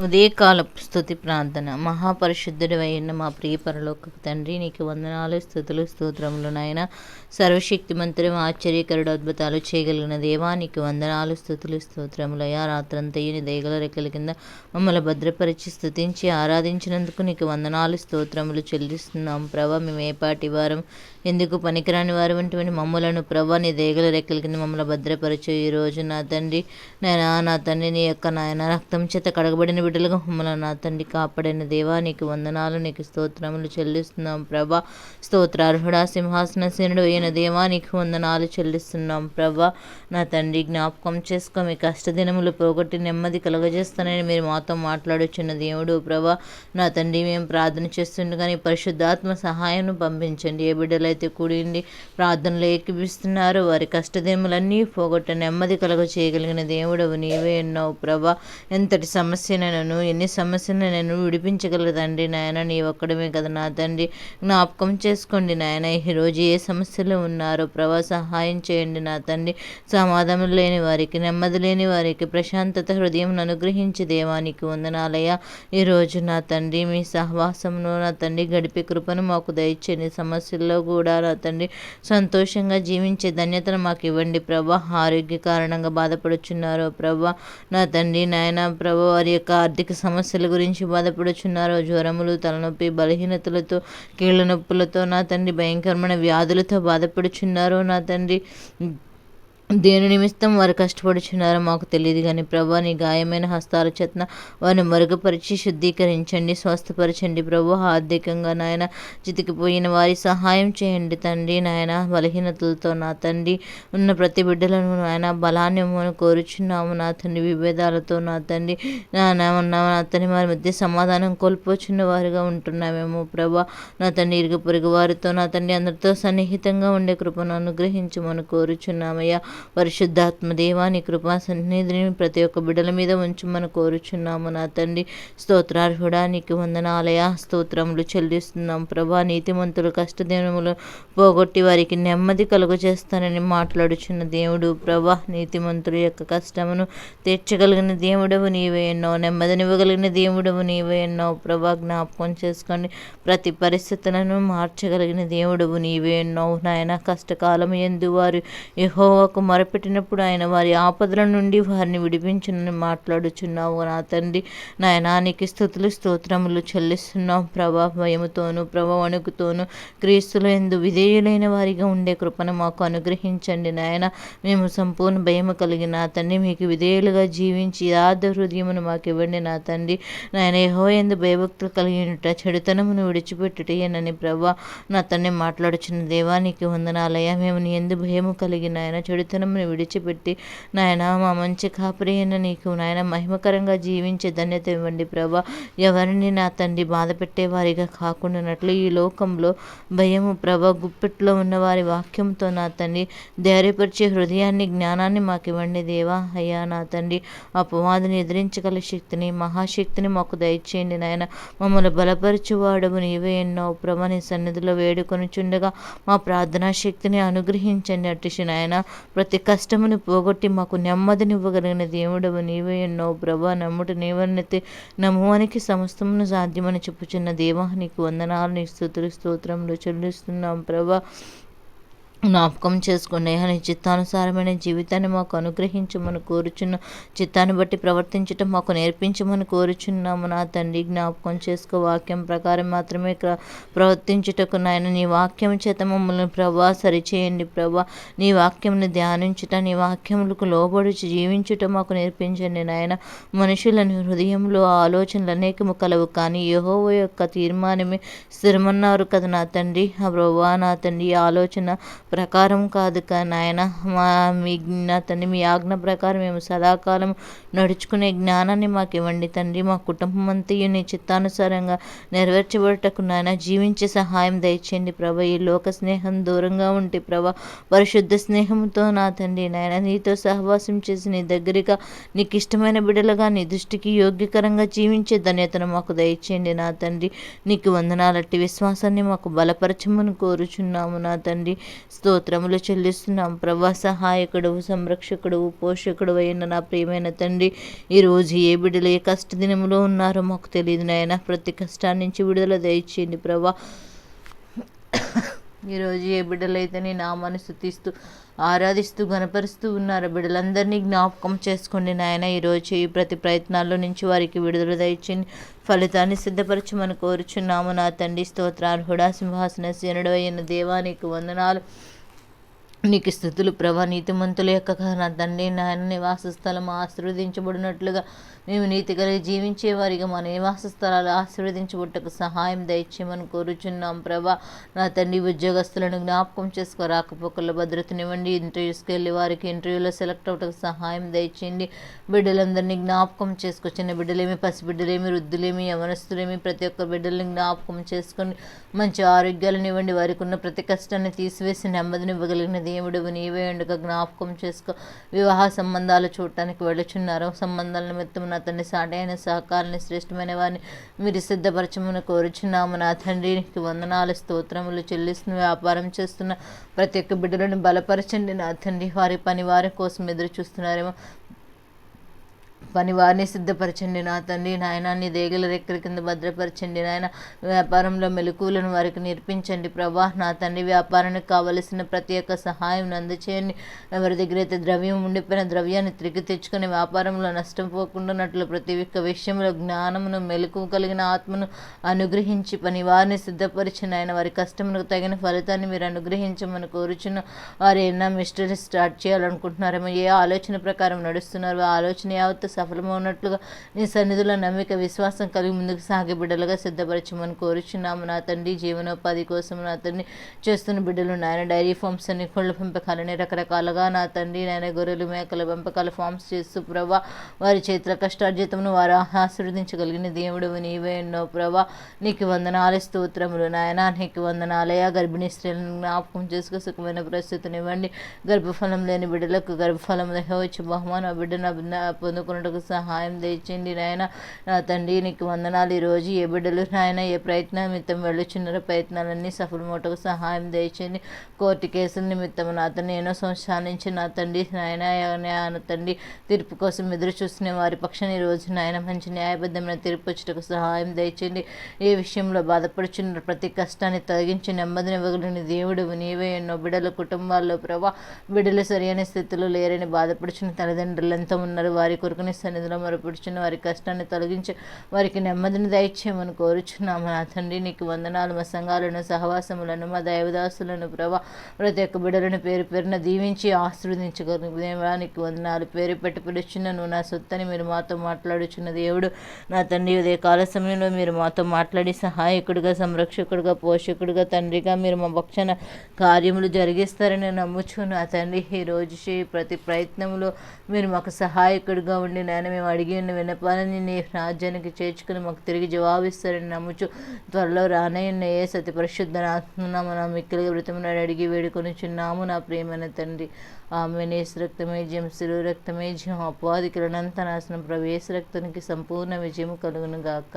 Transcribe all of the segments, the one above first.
ఉదయకాలపు స్థుతి ప్రార్థన. మహాపరిశుద్ధుడి అయిన మా ప్రియ పరలోక తండ్రి నీకు వందనాలు స్థుతులు స్తోత్రములు నాయన. సర్వశక్తిమంతుడు ఆశ్చర్యకరుడు అద్భుతాలు చేయగలిగిన దేవా నీకు వందనాలు స్థుతులు స్తోత్రములయ్యా. రాత్రంతయ్య నీ దయగల రెక్కల కింద మమ్మల్ని భద్రపరిచి స్థుతించి ఆరాధించినందుకు నీకు వందనాలు స్తోత్రములు చెల్లిస్తున్నాం. ప్రభా మేము ఏపాటి వారం ఎందుకు పనికిరాని వారు వంటివని మమ్మలను ప్రభా నీ దయగల రెక్కల కింద మమ్మల్ని భద్రపరచు ఈ రోజు నా తండ్రి. నేను నా తండ్రి నీ యొక్క నాయన రక్తం చేత కడగబడిన బిడ్డలుగా మమ్మల్ని నా తండ్రి కాపాడిన దేవా నీకు వందనాలు నీకు స్తోత్రములు చెల్లిస్తున్నాం ప్రభా. స్తోత్రార్హుడా సింహాసన సేనుడు అయిన దేవా నీకు వందనాలు చెల్లిస్తున్నాం ప్రభా. నా తండ్రి జ్ఞాపకం చేసుకో మీ కష్టదినములు పోగొట్టి నెమ్మది కలగజేస్తానని మీరు మాతో మాట్లాడుచున్న దేవుడు ప్రభా. నా తండ్రి మేము ప్రార్థన చేస్తుండగానే పరిశుద్ధాత్మ సహాయం పంపించండి. ఏ బిడ్డలైతే కూడిండి ప్రార్థనలు ఏకిపిస్తున్నారు వారి కష్టదినములన్నీ పోగొట్ట నెమ్మది కలగ చేయగలిగిన దేవుడవు నీవే ఉన్నావు ప్రభా. ఎంతటి సమస్యనైనాను ఎన్ని సమస్యలైనాను విడిపించగలదండి నాయన. నీ ఒక్కడమే కదా నా తండ్రి. జ్ఞాపకం చేసుకోండి నాయన. ఈరోజు ఏ సమస్యలు ఉన్నారో ప్రభా సహాయం చేయండి నా తండ్రి. సమాధానం లేని వారికి నెమ్మది లేని వారికి ప్రశాంతత హృదయం అనుగ్రహించి దేవానికి వందనాలయ ఈరోజు నా తండ్రి మీ సహవాసంలో నా తండ్రి గడిపే కృపను మాకు దయచేయండి. సమస్యల్లో కూడా నా తండ్రి సంతోషంగా జీవించే ధన్యతను మాకు ఇవ్వండి ప్రభా. ఆరోగ్య కారణంగా బాధపడుచున్నారో ప్రభా. నా తండ్రి నాయన ప్రభా వారి యొక్క ఆర్థిక సమస్యల గురించి బాధపడుచున్నారో జ్వరములు తలనొప్పి బలహీనతలతో కీళ్ళ నొప్పులతో నా తండ్రి భయంకరమైన వ్యాధులతో బాధపడుచున్నారో నా తండ్రి. దేని నిమిత్తం వారు కష్టపడుచున్నారో మాకు తెలియదు కానీ ప్రభా నీ గాయమైన హస్తాల చేతన వారిని మరుగుపరిచి శుద్ధీకరించండి స్వస్థపరచండి. ప్రభు ఆర్థికంగా నాయన చితికిపోయిన వారి సహాయం చేయండి తండ్రి నాయన. బలహీనతలతో నా తండ్రి ఉన్న ప్రతి బిడ్డలను నాయన బలాన్ని కోరుచున్నాము. నా తండ్రి విభేదాలతో నా తండ్రి నా ఉన్న నా తండ్రి వారి మధ్య సమాధానం కోల్పోచున్న వారిగా ఉంటున్నామేమో ప్రభా. నా తండ్రి ఇరుగు పొరుగు వారితో నా తండ్రి అందరితో సన్నిహితంగా ఉండే కృపను అనుగ్రహించమని కోరుచున్నామయ్యా. పరిశుద్ధాత్మ దేవాని కృపా సన్నిధిని ప్రతి ఒక్క బిడ్డల మీద ఉంచమని కోరుచున్నాము నా తండ్రి. స్తోత్రార్హుడా నీకు వందనాలయ. స్తోత్రములు చెల్లిస్తున్నాం ప్రభా. నీతిమంతులు కష్టదినములు పోగొట్టి వారికి నెమ్మది కలుగు చేస్తానని మాట్లాడుచున్న దేవుడు ప్రభా. నీతిమంతుల యొక్క కష్టమును తీర్చగలిగిన దేవుడవు నీవే ఎన్నో. నెమ్మదినివ్వగలిగిన దేవుడవు నీవే ఎన్నో. ప్రభా జ్ఞాపకం చేసుకోండి ప్రతి పరిస్థితులను మార్చగలిగిన దేవుడవు నీవే ఎన్నో. నాయన కష్టకాలం ఎందు వారు యహోవకు మొరపెట్టినప్పుడు ఆయన వారి ఆపదల నుండి వారిని విడిపించునని మాట్లాడుచున్నావు నా తండ్రి. నాయనానికి స్థుతులు స్తోత్రములు చెల్లిస్తున్నావు ప్రభా భయముతోను ప్రభా వణుకుతోను క్రీస్తులు ఎందు విధేయులైన వారిగా ఉండే కృపను మాకు అనుగ్రహించండి నాయన. మేము సంపూర్ణ భయము కలిగి నా తండ్రి మీకు విధేయులుగా జీవించి ఆద హృదయమును మాకు ఇవ్వండి నా తండ్రి. నాయన ఏహో ఎందు భయభక్తులు కలిగినట చెడుతనమును విడిచిపెట్టుటేనని ప్రభా నా తండ్రి మాట్లాడుచున్న దేవానికి వందనాలయ మేము నీ ఎందు భయము కలిగిన ఆయన చెడుత చెడుతనమును విడిచిపెట్టి నాయన మా మంచి కాపరి నీకు నాయన మహిమకరంగా జీవించే ధన్యత ఇవ్వండి ప్రభా. ఎవరిని నా తండ్రి బాధ పెట్టేవారిగా కాకుండానట్లు ఈ లోకంలో భయము ప్రభ గుప్పెట్లో ఉన్న వారి వాక్యంతో నా తండ్రి ధైర్యపరిచే హృదయాన్ని జ్ఞానాన్ని మాకు ఇవ్వండి దేవా. అయ్యా నా తండ్రి అపవాదిని ఎదిరించగల శక్తిని మహాశక్తిని మాకు దయచేయండి నాయన. మమ్మల్ని బలపరచువాడవు నీవే ఎన్నో ప్రభ. నీ సన్నిధిలో వేడుకొని చుండగా మా ప్రార్థనా శక్తిని అనుగ్రహించండి అట్టిసి నాయన. ప్రతి కష్టమును పోగొట్టి మాకు నెమ్మదినివ్వగలిగిన దేవుడవు నీవే ఎన్నో ప్రభా. నమ్ముట నీవన్నతే నమ్మువానికి సమస్తమును సాధ్యమని చెప్పుచున్న దేవా నీకు వందనాలు నీ స్థుతులు స్తోత్రంలో చెల్లిస్తున్నాం ప్రభా. జ్ఞాపకం చేసుకునే నీ చిత్తానుసారమైన జీవితాన్ని మాకు అనుగ్రహించమని కోరుచున్న చిత్తాన్ని బట్టి ప్రవర్తించటం మాకు నేర్పించమని కోరుచున్నాము. నా తండ్రి జ్ఞాపకం చేసుకో. వాక్యం ప్రకారం మాత్రమే ప్రవర్తించుటకు నాయన నీ వాక్యం చేత మమ్మల్ని ప్రభా సరిచేయండి ప్రభా. నీ వాక్యంని ధ్యానించుట నీ వాక్యములకు లోబడి జీవించుట మాకు నేర్పించండి నాయన. మనుషులను హృదయంలో ఆలోచనలు అనేకము కలవు కానీ యహోవ యొక్క తీర్మానమే స్థిరమన్నారు కదా నా తండ్రి. ఆ ప్రభా నా తండ్రి ఆలోచన ప్రకారం కాదు కా నాయన. మా మీ నా తండ్రి మీ ఆజ్ఞ ప్రకారం మేము సదాకాలం నడుచుకునే జ్ఞానాన్ని మాకు ఇవ్వండి తండ్రి. మా కుటుంబం అంతయు నీ చిత్తానుసారంగా నెరవేర్చబడటకు నాయన జీవించే సహాయం దయచేయండి ప్రభ. ఈ లోక స్నేహం దూరంగా ఉంటే ప్రభ పరిశుద్ధ స్నేహంతో నా తండ్రి నాయన నీతో సహవాసం చేసి నీ దగ్గరగా నీకు ఇష్టమైన బిడలుగా నీ దృష్టికి యోగ్యకరంగా జీవించే ధన్యతను మాకు దయచేయండి నా తండ్రి. నీకు వందనాలట్టి విశ్వాసాన్ని మాకు బలపరచమని కోరుచున్నాము నా తండ్రి. స్తోత్రములు చెల్లిస్తున్నాం. ప్రభా సహాయకుడు సంరక్షకుడు పోషకుడు అయిన నా ప్రియమైన తండ్రి ఈరోజు ఏ బిడ్డలు ఏ కష్ట దినములో ఉన్నారో మాకు తెలియదు నాయన. ప్రతి కష్టాన్ని నుంచి విడుదల దయచేయండి ప్రభా. ఈరోజు ఏ బిడ్డలైతే నీ నామాన్ని స్థుతిస్తూ ఆరాధిస్తూ గనపరుస్తూ ఉన్నారు. బిడ్డలందరినీ జ్ఞాపకం చేసుకోండి నాయన. ఈరోజు ఈ ప్రతి ప్రయత్నాల్లో నుంచి వారికి విడుదల దయచింది ఫలితాన్ని సిద్ధపరచమని కోరుచున్నాము నా తండ్రి. స్తోత్రార్హుడా సింహాసన శనుడు అయిన దేవానికి వందనాలు. నీకు స్థుతులు ప్రభా నీతిమంతుల యొక్క నా తండ్రి నాయన నివాస స్థలం ఆశీర్వదించబడినట్లుగా మేము నీతి కలిగి జీవించే వారిగా మా నివాస స్థలాలు ఆశీర్వదించబట్టకు సహాయం దయచేయమని కోరుచున్నాం ప్రభా. నా తండ్రి ఉద్యోగస్తులను జ్ఞాపకం చేసుకో రాకపోకల భద్రతనివ్వండి. ఇంటర్వ్యూస్కి వెళ్ళి వారికి ఇంటర్వ్యూలో సెలెక్ట్ అవ్వటకు సహాయం దయచేయండి. బిడ్డలందరినీ జ్ఞాపకం చేసుకో చిన్న బిడ్డలేమి పసిబిడ్డలేమి వృద్ధులేమి యవనస్తులేమి ప్రతి ఒక్క బిడ్డల్ని జ్ఞాపకం చేసుకొని మంచి ఆరోగ్యాలను ఇవ్వండి. వారికి ఉన్న ప్రతి కష్టాన్ని తీసివేసి నెమ్మదిని ఇవ్వగలిగినది దేవుడు నీవే ఉండగా జ్ఞాపకం చేసుకో. వివాహ సంబంధాలు చూడటానికి వెళ్ళుచున్నారు. సంబంధాల నిమిత్తం నా తండ్రి సాటి సహకారాన్ని శ్రేష్టమైన వారిని మీరు సిద్ధపరచమని కోరుచున్నాము. నా తండ్రికి వందనాలు స్తోత్రములు చెల్లిస్తున్న వ్యాపారం చేస్తున్న ప్రతి ఒక్క బిడ్డలను బలపరచండి. నా తండ్రి వారి పని వారి కోసం ఎదురు చూస్తున్నారేమో పని వారిని సిద్ధపరచండి నా తండ్రి నాయనాన్ని దేగల రెక్కల కింద భద్రపరచండి నాయన. వ్యాపారంలో మెలకువలను వారికి నేర్పించండి ప్రభా. నా తండ్రి వ్యాపారానికి కావలసిన ప్రతి ఒక్క సహాయం అందచేయండి. ఎవరి దగ్గర అయితే ద్రవ్యం ఉండిపోయిన ద్రవ్యాన్ని తిరిగి తెచ్చుకొని వ్యాపారంలో నష్టం పోకుండానట్లు ప్రతి ఒక్క విషయంలో జ్ఞానమును మెలకువ కలిగిన ఆత్మను అనుగ్రహించి పని వారిని సిద్ధపరిచిన ఆయన వారి కష్టములకు తగిన ఫలితాన్ని మీరు అనుగ్రహించమని కోరుచున్న వారు ఎన్నో మిస్టరీ స్టార్ట్ చేయాలనుకుంటున్నారేమో. ఏ ఆలోచన ప్రకారం నడుస్తున్నారు? ఆ ఆలోచన యావత్తు సఫలమవునట్లుగా నీ సన్నిధిలో నమ్మిక విశ్వాసం కలిగి ముందుకు సాగే బిడ్డలుగా సిద్ధపరచమని కోరుచున్నాము నా తండ్రి. జీవనోపాధి కోసం నా తండ్రి చేస్తున్న బిడ్డలు నాయన డైరీ ఫార్మ్స్ అని కోళ్ళ పెంపకాలని రకరకాలుగా నా తండ్రి నాయన గొర్రెలు మేకల పెంపకాల ఫామ్స్ చేస్తూ ప్రభా వారి చేతుల కష్టార్జితమును వారు ఆశీర్వదించగలిగిన దేవుడు నీవే ఎన్నో ప్రభా. నీకు వందనాలు స్తోత్రములు నాయన నీకు వందనాలయ గర్భిణీ స్త్రీలను జ్ఞాపకం చేసుకు సుఖమైన ప్రస్తుతినివ్వండి గర్భఫలం లేని బిడ్డలకు గర్భఫలం వచ్చి బహుమానం ఆ బిడ్డను పొందుకున్నట్టుకు సహాయం తెచ్చింది నాయన. నా తండ్రి నీకు వందనాలు. ఈరోజు ఏ బిడ్డలు నాయన ఏ ప్రయత్నం నిమిత్తం వెళ్ళుచున్నారో? ప్రయత్నాలన్నీ సఫలమూటకు సహాయం తెచ్చింది కోర్టు కేసుల నిమిత్తం నా తండ్రి ఎన్నో సంవత్సరాల నుంచి నా తండ్రి నాయన నా తండ్రి తీర్పు కోసం ఎదురు చూసిన వారి పక్షాన్ని ఈరోజు నాయన మంచి న్యాయబద్ధమైన తీర్పు వచ్చటకు సహాయం దయచేయండి. ఏ విషయంలో బాధపడుచున్న ప్రతి కష్టాన్ని తొలగించి నెమ్మదిని ఇవ్వగలని దేవుడు నీవే. ఎన్నో బిడ్డల కుటుంబాల్లో ప్రభా బిడ్డలు సరైన స్థితిలో లేరని బాధపడుచున్న తల్లిదండ్రులు ఎంతో ఉన్నారు. వారి కొరకుని సన్నిధిలో మరపుడుచున్న వారి కష్టాన్ని తొలగించి వారికి నెమ్మదిని దయచేయమని కోరుచున్నాము. నా తండ్రి నీకు వందనాలు. మా సంఘాలను సహవాసములను మా దైవదాసులను ప్రభా ప్రతి ఒక్క బిడలను పేరు పేరున దీవించి ఆశీర్వదించగలిగినానికి వందనాలు. పేరు పెట్టి పిలుచున్న నువ్వు నా సొత్తని మీరు మాతో మాట్లాడుచున్న దేవుడు నా తండ్రి. ఉదయ కాల సమయంలో మీరు మాతో మాట్లాడి సహాయకుడిగా సంరక్షకుడిగా పోషకుడిగా తండ్రిగా మీరు మా భక్షణ కార్యములు జరిగిస్తారని నమ్ముచు నా తండ్రి ఈ రోజు ప్రతి ప్రయత్నంలో మీరు మాకు సహాయకుడిగా ఉండి నాయన మేము అడిగి ఉన్న వినపాలని నీ రాజ్యానికి చేర్చుకుని మాకు తిరిగి జవాబిస్తారని నమ్ముచు త్వరలో రానయ్యున్న ఏ సతి పరిశుద్ధ మన మిక్కిలి వృతమునాడు అడిగి వేడుకొని చిన్నాము నా ప్రేమైన తండ్రి. ఆమె నేసు రక్తమే జయం శిరు రక్తమే జయం నాశనం ప్రవేశ రక్తానికి సంపూర్ణ విజయం కలుగును గాక.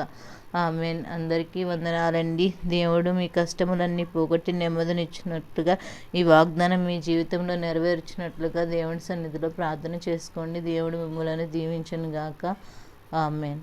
ఆమెన్. అందరికీ వందనాలండి. దేవుడు మీ కష్టములన్నీ పోగొట్టి నెమ్మదినిచ్చినట్టుగా ఈ వాగ్దానం మీ జీవితంలో నెరవేర్చినట్లుగా దేవుని సన్నిధిలో ప్రార్థన చేసుకోండి. దేవుడు మిమ్మల్ని దీవించి గాక. ఆమెన్